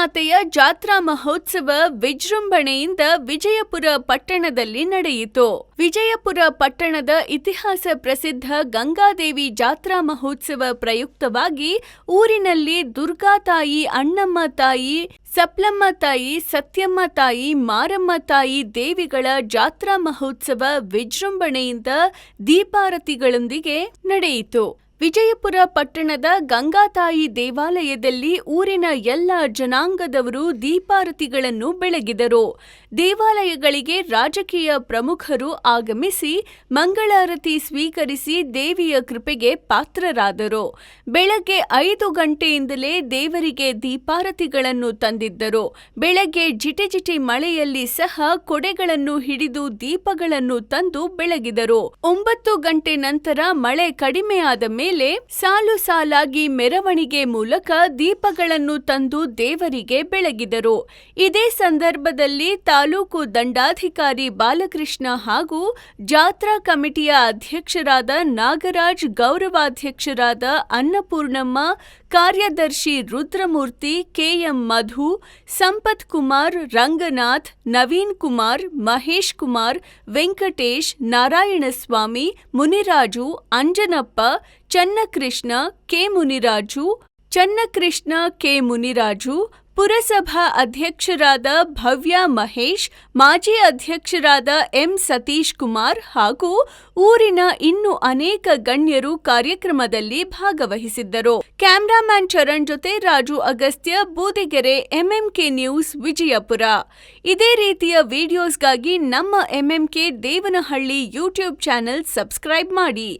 ಮಾತೆಯ ಜಾತ್ರಾ ಮಹೋತ್ಸವ ವಿಜೃಂಭಣೆಯಿಂದ ವಿಜಯಪುರ ಪಟ್ಟಣದಲ್ಲಿ ನಡೆಯಿತು. ವಿಜಯಪುರ ಪಟ್ಟಣದ ಇತಿಹಾಸ ಪ್ರಸಿದ್ಧ ಗಂಗಾದೇವಿ ಜಾತ್ರಾ ಮಹೋತ್ಸವ ಪ್ರಯುಕ್ತವಾಗಿ ಊರಿನಲ್ಲಿ ದುರ್ಗಾ ತಾಯಿ, ಅಣ್ಣಮ್ಮ ತಾಯಿ, ಸಪ್ಲಮ್ಮ ತಾಯಿ, ಸತ್ಯಮ್ಮ ತಾಯಿ, ಮಾರಮ್ಮ ತಾಯಿ ದೇವಿಗಳ ಜಾತ್ರಾ ಮಹೋತ್ಸವ ವಿಜೃಂಭಣೆಯಿಂದ ದೀಪಾರತಿಗಳೊಂದಿಗೆ ನಡೆಯಿತು. ವಿಜಯಪುರ ಪಟ್ಟಣದ ಗಂಗಾತಾಯಿ ದೇವಾಲಯದಲ್ಲಿ ಊರಿನ ಎಲ್ಲ ಜನಾಂಗದವರು ದೀಪಾರತಿಗಳನ್ನು ಬೆಳಗಿದರು. ದೇವಾಲಯಗಳಿಗೆ ರಾಜಕೀಯ ಪ್ರಮುಖರು ಆಗಮಿಸಿ ಮಂಗಳಾರತಿ ಸ್ವೀಕರಿಸಿ ದೇವಿಯ ಕೃಪೆಗೆ ಪಾತ್ರರಾದರು. ಬೆಳಗ್ಗೆ ಐದು ಗಂಟೆಯಿಂದಲೇ ದೇವರಿಗೆ ದೀಪಾರತಿಗಳನ್ನು ತಂದಿದ್ದರು. ಬೆಳಗ್ಗೆ ಜಿಟಿಜಿಟಿ ಮಳೆಯಲ್ಲಿ ಸಹ ಕೊಡೆಗಳನ್ನು ಹಿಡಿದು ದೀಪಗಳನ್ನು ತಂದು ಬೆಳಗಿದರು. ಒಂಬತ್ತು ಗಂಟೆ ನಂತರ ಮಳೆ ಕಡಿಮೆಯಾದ ಮೇಲೆ ಸಾಲು ಸಾಲಾಗಿ ಮೆರವಣಿಗೆ ಮೂಲಕ ದೀಪಗಳನ್ನು ತಂದು ದೇವರಿಗೆ ಬೆಳಗಿದರು. ಇದೇ ಸಂದರ್ಭದಲ್ಲಿ ತಾಲೂಕು ದಂಡಾಧಿಕಾರಿ ಬಾಲಕೃಷ್ಣ ಹಾಗೂ ಜಾತ್ರಾ ಕಮಿಟಿಯ ಅಧ್ಯಕ್ಷರಾದ ನಾಗರಾಜ್, ಗೌರವಾಧ್ಯಕ್ಷರಾದ ಅನ್ನಪೂರ್ಣಮ್ಮ, ಕಾರ್ಯದರ್ಶಿ Rudramurthy, K M Madhu, Sampath Kumar, Ranganath, Naveen Kumar, Mahesh Kumar, Venkatesh, Narayanaswamy, Muniraju, Anjanappa Channakrishna K. Muniraju, Channakrishna K. Muniraju, ಪುರಸಭಾ ಅಧ್ಯಕ್ಷರಾದ ಭವ್ಯ ಮಹೇಶ್, ಮಾಜಿ ಅಧ್ಯಕ್ಷರಾದ ಎಂ. ಸತೀಶ್ ಕುಮಾರ್ ಹಾಗೂ ಊರಿನ ಇನ್ನು ಅನೇಕ ಗಣ್ಯರು ಕಾರ್ಯಕ್ರಮದಲ್ಲಿ ಭಾಗವಹಿಸಿದ್ದರು. ಕ್ಯಾಮ್ರಾಮ್ಯಾನ್ ಚರಣ್ ಜೊತೆ ರಾಜು ಅಗಸ್ತ್ಯ, ಬೂದಿಗೆರೆ ಎಂಎಂಕೆ ನ್ಯೂಸ್, ವಿಜಯಪುರ. ಇದೇ ರೀತಿಯ ವಿಡಿಯೋಸ್ಗಾಗಿ ನಮ್ಮ MMK Devanahalli YouTube channel subscribe ಮಾಡಿ.